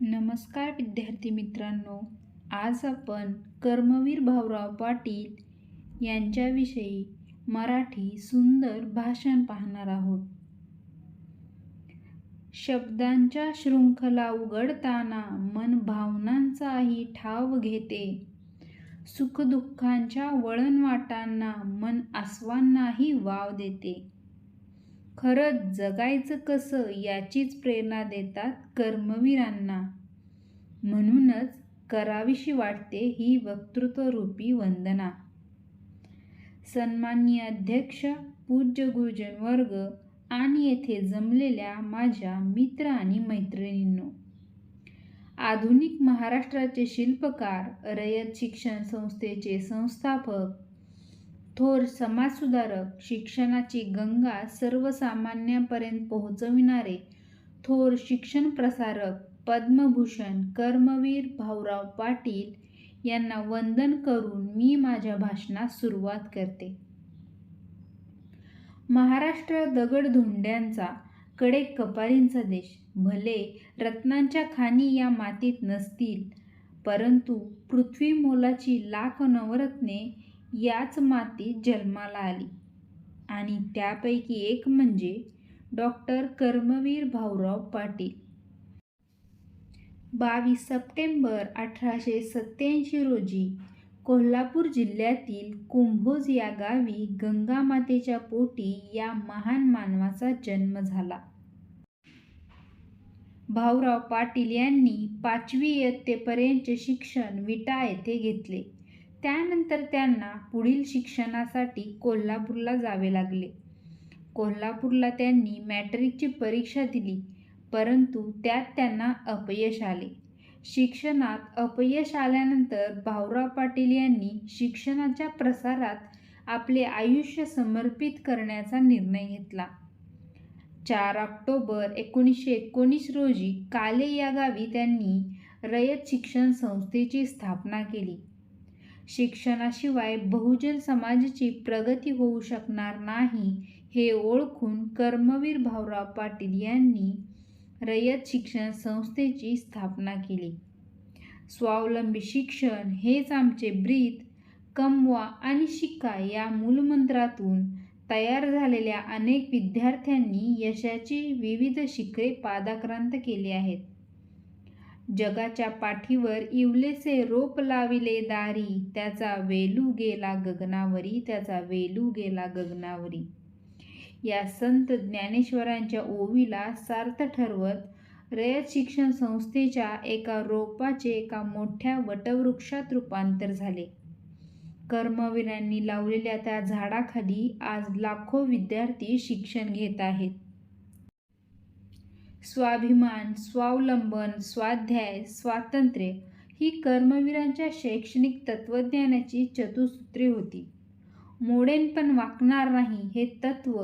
नमस्कार विद्यार्थी मित्रांनो आज आपण कर्मवीर भाऊराव पाटील यांच्याविषयी मराठी सुंदर भाषण पाहणार आहोत. शब्दांच्या शृंखला उघडताना मन भावनांचाही ठाव घेते. सुखदुःखांच्या वळणवाटांना मन आसवांनाही वाव देते. खरंच जगायचं कसं याचीच प्रेरणा देतात कर्मवीरांना. म्हणूनच करावीशी वाटते ही वक्तृत्वरूपी वंदना. सन्माननीय अध्यक्ष पूज्य गुरुजन वर्ग आणि येथे जमलेल्या माझ्या मित्र आणि मैत्रिणींनो आधुनिक महाराष्ट्राचे शिल्पकार रयत शिक्षण संस्थेचे संस्थापक थोर समाजसुधारक शिक्षणाची गंगा सर्वसामान्यांपर्यंत पोहोचविणारे थोर शिक्षण प्रसारक पद्मभूषण कर्मवीर भाऊराव पाटील यांना वंदन करून मी माझ्या भाषणास सुरुवात करते. महाराष्ट्र दगडधोंड्यांचा कडे कपारींचा देश. भले रत्नांच्या खाणी या मातीत नसतील परंतु पृथ्वी मोलाची लाख नवरत्ने याच मातीत जन्माला आली. आणि त्यापैकी एक म्हणजे डॉक्टर कर्मवीर भाऊराव पाटील. बावीस सप्टेंबर अठराशे सत्याऐंशी रोजी कोल्हापूर जिल्ह्यातील कुंभोज या गावी गंगामातेच्या पोटी या महान मानवाचा जन्म झाला. भाऊराव पाटील यांनी पाचवी इयत्तेपर्यंतचे शिक्षण विटा येथे घेतले. त्यानंतर त्यांना पुढील शिक्षणासाठी कोल्हापूरला जावे लागले. कोल्हापूरला त्यांनी मॅट्रिकची परीक्षा दिली परंतु त्यात त्यांना अपयश आले. शिक्षणात अपयश आल्यानंतर भाऊराव पाटील यांनी शिक्षणाच्या प्रसारात आपले आयुष्य समर्पित करण्याचा निर्णय घेतला. चार ऑक्टोबर एकोणीसशे एकोणीस रोजी काले या गावी त्यांनी रयत शिक्षण संस्थेची स्थापना केली. शिक्षणाशिवाय बहुजन समाजाची प्रगती होऊ शकणार नाही हे ओळखून कर्मवीर भाऊराव पाटील यांनी रयत शिक्षण संस्थेची स्थापना केली. स्वावलंबी शिक्षण हेच आमचे ब्रीत कमवा आणि शिका या मूलमंत्रातून तयार झालेल्या अनेक विद्यार्थ्यांनी यशाची विविध शिखरे पादाक्रांत केली आहेत. जगाच्या पाठीवर इवलेसे रोप लाविले दारी त्याचा वेलू गेला गगनावरी त्याचा वेलू गेला गगनावरी. या संत ज्ञानेश्वरांच्या ओवीला सार्थ ठरवत रयत शिक्षण संस्थेच्या एका रोपाचे एका मोठ्या वटवृक्षात रूपांतर झाले. कर्मवीरांनी लावलेल्या त्या झाडाखाली आज लाखो विद्यार्थी शिक्षण घेत आहेत. स्वाभिमान स्वावलंबन स्वाध्याय स्वातंत्र्य ही कर्मवीरांच्या शैक्षणिक तत्त्वज्ञानाची चतुसूत्री होती. मोडेन पण वाकणार नाही हे तत्त्व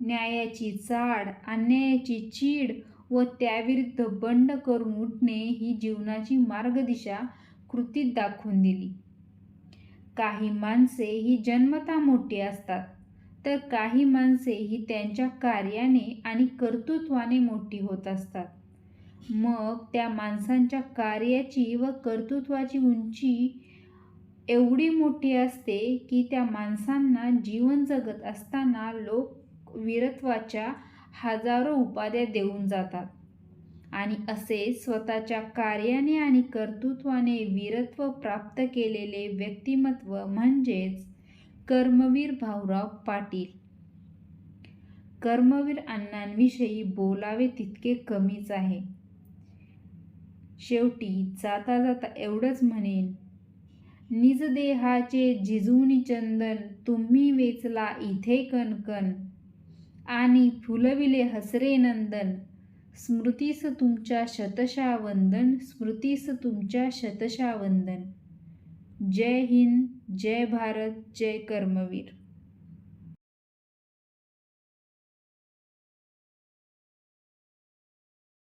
न्यायाची चाड अन्यायाची चीड व त्याविरुद्ध बंड करून उठणे ही जीवनाची मार्गदिशा कृतीत दाखवून दिली. काही माणसे ही जन्मता मोठी असतात. तर काही माणसे ही त्यांच्या कार्याने आणि कर्तृत्वाने मोठी होत असतात. मग त्या माणसांच्या कार्याची व कर्तृत्वाची उंची एवढी मोठी असते की त्या माणसांना जीवन जगत असताना लोक वीरत्वाच्या हजारो उपाध्या देऊन जातात. आणि असे स्वतःच्या कार्याने आणि कर्तृत्वाने वीरत्व प्राप्त केलेले व्यक्तिमत्व म्हणजेच कर्मवीर भाऊराव पाटील. कर्मवीर अण्णांविषयी बोलावे तितके कमीच आहे. शेवटी जाता जाता एवढंच म्हणेन निज देहाचे झिजूनी चंदन तुम्ही वेचला इथे कणकण. आणि फुलविले हसरे नंदन. स्मृतीस तुमच्या शतशा वंदन स्मृतीस तुमच्या शतशा वंदन जय हिंद. जय भारत जय कर्मवीर.